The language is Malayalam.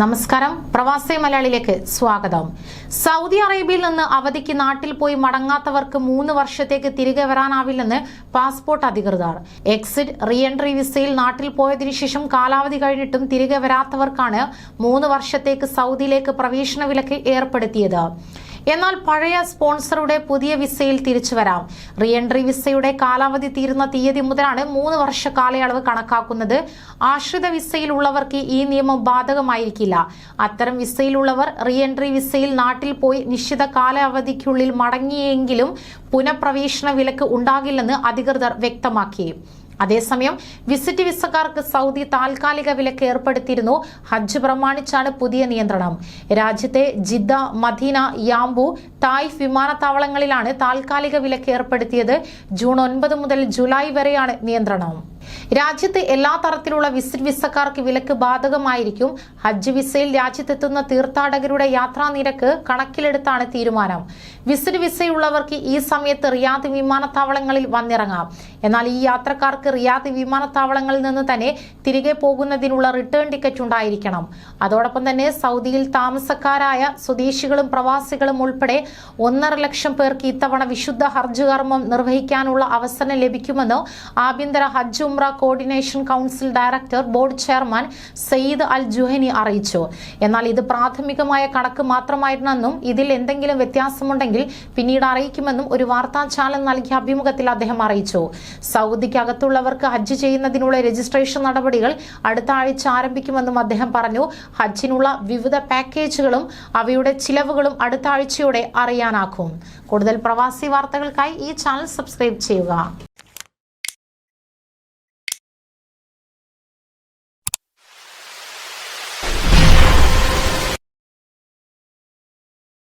നമസ്കാരം. പ്രവാസി മലയാളിയിലേക്ക് സ്വാഗതം. സൗദി അറേബ്യയിൽ നിന്ന് അവധിക്ക് നാട്ടിൽ പോയി മടങ്ങാത്തവർക്ക് മൂന്ന് വർഷത്തേക്ക് തിരികെ വരാനാവില്ലെന്ന് പാസ്പോർട്ട് അധികൃതർ. എക്സിറ്റ് റീ എൻട്രി വിസയിൽ നാട്ടിൽ പോയതിനു ശേഷം കാലാവധി കഴിഞ്ഞിട്ടും തിരികെ വരാത്തവർക്കാണ് മൂന്ന് വർഷത്തേക്ക് സൗദിയിലേക്ക് പ്രവേശന വിലക്ക് ഏർപ്പെടുത്തിയത്. എന്നാൽ പഴയ സ്പോൺസറുടെ പുതിയ വിസയിൽ തിരിച്ചു വരാം. റീഎൻട്രി വിസയുടെ കാലാവധി തീരുന്ന തീയതി മുതലാണ് മൂന്ന് വർഷ കാലയളവ് കണക്കാക്കുന്നത്. ആശ്രിത വിസയിലുള്ളവർക്ക് ഈ നിയമം ബാധകമായിരിക്കില്ല. അത്തരം വിസയിലുള്ളവർ റീഎൻട്രി വിസയിൽ നാട്ടിൽ പോയി നിശ്ചിത കാലാവധിക്കുള്ളിൽ മടങ്ങിയെങ്കിലും പുനഃപ്രവേശന വിലക്ക് ഉണ്ടാകില്ലെന്ന് അധികൃതർ വ്യക്തമാക്കി. അതേസമയം വിസിറ്റ് വിസക്കാർക്ക് സൗദി താൽക്കാലിക വിലക്ക് ഏർപ്പെടുത്തിയിരുന്നു. ഹജ്ജ് പ്രമാണിച്ചാണ് പുതിയ നിയന്ത്രണം. രാജ്യത്തെ ജിദ്ദ മദീന യാംബു തായ്ഫ് വിമാനത്താവളങ്ങളിലാണ് താൽക്കാലിക വിലക്ക് ഏർപ്പെടുത്തിയത്. ജൂൺ ഒൻപത് മുതൽ ജൂലൈ വരെയാണ് നിയന്ത്രണം. രാജ്യത്ത് എല്ലാ തരത്തിലുള്ള വിസിറ്റ് വിസക്കാർക്ക് വിലക്ക് ബാധകമായിരിക്കും. ഹജ്ജ് വിസയിൽ രാജ്യത്തെത്തുന്ന തീർത്ഥാടകരുടെ യാത്രാ നിരക്ക് കണക്കിലെടുത്താണ് തീരുമാനം. വിസിറ്റ് വിസയുള്ളവർക്ക് ഈ സമയത്ത് റിയാദ് വിമാനത്താവളങ്ങളിൽ വന്നിറങ്ങാം. എന്നാൽ ഈ യാത്രക്കാർക്ക് റിയാദ് വിമാനത്താവളങ്ങളിൽ നിന്ന് തന്നെ തിരികെ പോകുന്നതിനുള്ള റിട്ടേൺ ടിക്കറ്റ് ഉണ്ടായിരിക്കണം. അതോടൊപ്പം തന്നെ സൗദിയിൽ താമസക്കാരായ സ്വദേശികളും പ്രവാസികളും ഉൾപ്പെടെ ഒന്നര ലക്ഷം പേർക്ക് ഇത്തവണ വിശുദ്ധ ഹർജ് കർമ്മം നിർവഹിക്കാനുള്ള അവസരം ലഭിക്കുമെന്ന് ആഭ്യന്തര ഹജ്ജ് ഉംറ coordination council director board chairman Sayyid Al Juhani അറിയിച്ചു. എന്നാൽ ഇത് പ്രാഥമികമായ കണക്ക് മാത്രമായിരുന്നെന്നും ഇതിൽ എന്തെങ്കിലും വ്യത്യാസമുണ്ടെങ്കിൽ പിന്നീട് അറിയിക്കുമെന്നും ഒരു വാർത്താ ചാനൽ നൽകിയ അഭിമുഖത്തിൽ അദ്ദേഹം അറിയിച്ചു. സൗദിക്കകത്തുള്ളവർക്ക് ഹജ്ജ് ചെയ്യുന്നതിനുള്ള രജിസ്ട്രേഷൻ നടപടികൾ അടുത്ത ആഴ്ച ആരംഭിക്കുമെന്നും അദ്ദേഹം പറഞ്ഞു. ഹജ്ജിനുള്ള വിവിധ പാക്കേജുകളും അവയുടെ ചിലവുകളും അടുത്ത ആഴ്ചയോടെ അറിയാനാക്കും കൂടുതൽ പ്രവാസി വാർത്തകൾക്കായി ഈ ചാനൽ സബ്സ്ക്രൈബ് ചെയ്യുക.